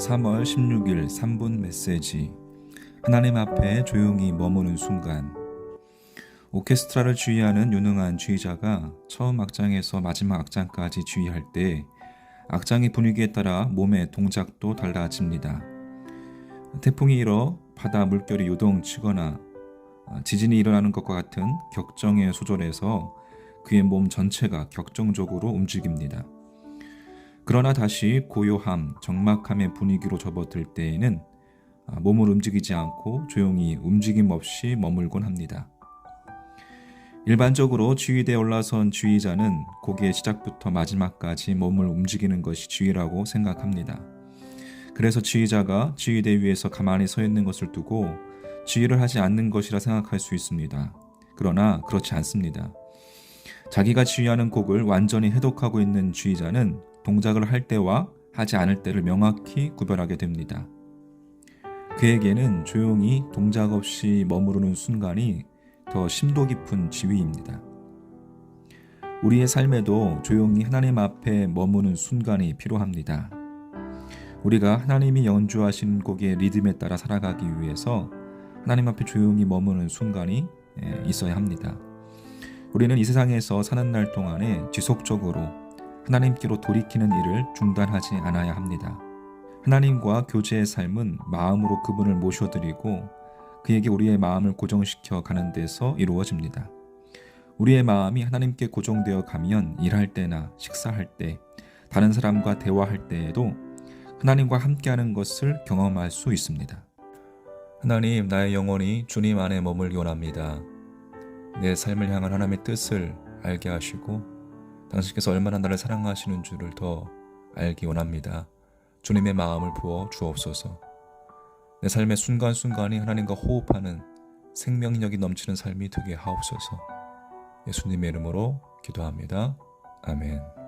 3월 16일 3분 메시지 하나님 앞에 조용히 머무는 순간 오케스트라를 주의하는 유능한 주의자가 처음 악장에서 마지막 악장까지 주의할 때 악장의 분위기에 따라 몸의 동작도 달라집니다. 태풍이 일어 바다 물결이 요동치거나 지진이 일어나는 것과 같은 격정의 소절에서 그의 몸 전체가 격정적으로 움직입니다. 그러나 다시 고요함, 적막함의 분위기로 접어들 때에는 아, 몸을 움직이지 않고 조용히 움직임 없이 머물곤 합니다. 일반적으로 주의대에 올라선 주의자는 곡의 시작부터 마지막까지 몸을 움직이는 것이 주의라고 생각합니다. 그래서 주의자가 주의대 위에서 가만히 서 있는 것을 두고 주의를 하지 않는 것이라 생각할 수 있습니다. 그러나 그렇지 않습니다. 자기가 주의하는 곡을 완전히 해독하고 있는 주의자는 동작을 할 때와 하지 않을 때를 명확히 구별하게 됩니다. 그에게는 조용히 동작 없이 머무르는 순간이 더 심도 깊은 지위입니다. 우리의 삶에도 조용히 하나님 앞에 머무는 순간이 필요합니다. 우리가 하나님이 연주하신 곡의 리듬에 따라 살아가기 위해서 하나님 앞에 조용히 머무는 순간이 있어야 합니다. 우리는 이 세상에서 사는 날 동안에 지속적으로 하나님께로 돌이키는 일을 중단하지 않아야 합니다. 하나님과 교제의 삶은 마음으로 그분을 모셔드리고 그에게 우리의 마음을 고정시켜 가는 데서 이루어집니다. 우리의 마음이 하나님께 고정되어 가면 일할 때나 식사할 때, 다른 사람과 대화할 때에도 하나님과 함께하는 것을 경험할 수 있습니다. 하나님, 나의 영혼이 주님 안에 머물기 원합니다. 내 삶을 향한 하나님의 뜻을 알게 하시고 당신께서 얼마나 나를 사랑하시는 줄을 더 알기 원합니다. 주님의 마음을 부어 주옵소서. 내 삶의 순간순간이 하나님과 호흡하는 생명력이 넘치는 삶이 되게 하옵소서. 예수님의 이름으로 기도합니다. 아멘.